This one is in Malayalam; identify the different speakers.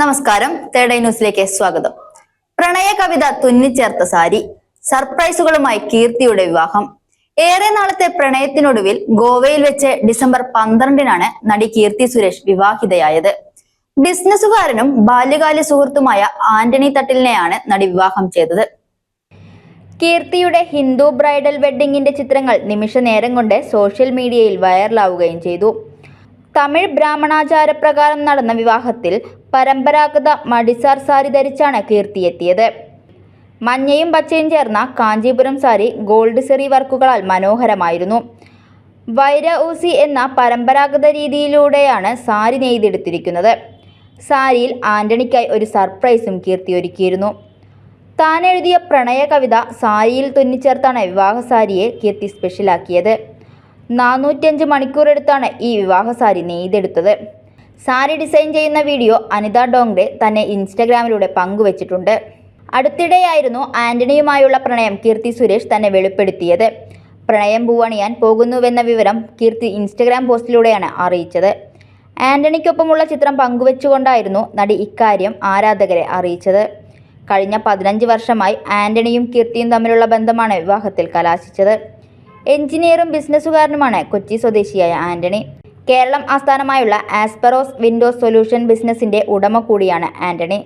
Speaker 1: നമസ്കാരം. തേർഡ് ന്യൂസിലേക്ക് സ്വാഗതം. പ്രണയ കവിത തുന്നിച്ചേർത്ത സാരി സർപ്രൈസുകളുമായി കീർത്തിയുടെ വിവാഹം. ഏറെ നാളത്തെ പ്രണയത്തിനൊടുവിൽ ഗോവയിൽ വെച്ച് ഡിസംബർ പന്ത്രണ്ടിനാണ് നടി കീർത്തി സുരേഷ് വിവാഹിതയായത്. ബിസിനസ്സുകാരനും ബാല്യകാല സുഹൃത്തുമായ ആന്റണി തട്ടിലിനെയാണ് നടി വിവാഹം ചെയ്തത്. കീർത്തിയുടെ ഹിന്ദു ബ്രൈഡൽ വെഡ്ഡിങ്ങിന്റെ ചിത്രങ്ങൾ നിമിഷ നേരം കൊണ്ട് സോഷ്യൽ മീഡിയയിൽ വൈറലാവുകയും ചെയ്തു. തമിഴ് ബ്രാഹ്മണാചാരപ്രകാരം നടന്ന വിവാഹത്തിൽ പരമ്പരാഗത മടിസാർ സാരി ധരിച്ചാണ് കീർത്തിയെത്തിയത്. മഞ്ഞയും പച്ചയും ചേർന്ന കാഞ്ചീപുരം സാരി ഗോൾഡ് സെറി വർക്കുകളാൽ മനോഹരമായിരുന്നു. വൈര ഊസി എന്ന പരമ്പരാഗത രീതിയിലൂടെയാണ് സാരി നെയ്തെടുത്തിരിക്കുന്നത്. സാരിയിൽ ആന്റണിക്കായി ഒരു സർപ്രൈസും കീർത്തി ഒരുക്കിയിരുന്നു. താൻ എഴുതിയ പ്രണയ കവിത സാരിയിൽ തുന്നിച്ചേർത്താണ് വിവാഹ സാരിയെ കീർത്തി സ്പെഷ്യലാക്കിയത്. നാനൂറ്റഞ്ച് മണിക്കൂറെടുത്താണ് ഈ വിവാഹ സാരി നെയ്തെടുത്തത്. സാരി ഡിസൈൻ ചെയ്യുന്ന വീഡിയോ അനിത ഡോങ്ഡെ തന്നെ ഇൻസ്റ്റഗ്രാമിലൂടെ പങ്കുവച്ചിട്ടുണ്ട്. അടുത്തിടെയായിരുന്നു ആന്റണിയുമായുള്ള പ്രണയം കീർത്തി സുരേഷ് തന്നെ വെളിപ്പെടുത്തിയത്. പ്രണയം പൂവണിയാൻ പോകുന്നുവെന്ന വിവരം കീർത്തി ഇൻസ്റ്റഗ്രാം പോസ്റ്റിലൂടെയാണ് അറിയിച്ചത്. ആന്റണിക്കൊപ്പമുള്ള ചിത്രം പങ്കുവച്ചുകൊണ്ടായിരുന്നു നടി ഇക്കാര്യം ആരാധകരെ അറിയിച്ചത്. കഴിഞ്ഞ പതിനഞ്ച് വർഷമായി ആന്റണിയും കീർത്തിയും തമ്മിലുള്ള ബന്ധമാണ് വിവാഹത്തിൽ കലാശിച്ചത്. എഞ്ചിനീയറും ബിസിനസ്സുകാരനുമാണ് കൊച്ചി സ്വദേശിയായ ആന്റണി. കേരളം ആസ്ഥാനമായുള്ള ആസ്പെറോസ് വിൻഡോസ് സൊല്യൂഷൻ ബിസിനസിന്റെ ഉടമ കൂടിയാണ് ആന്റണി.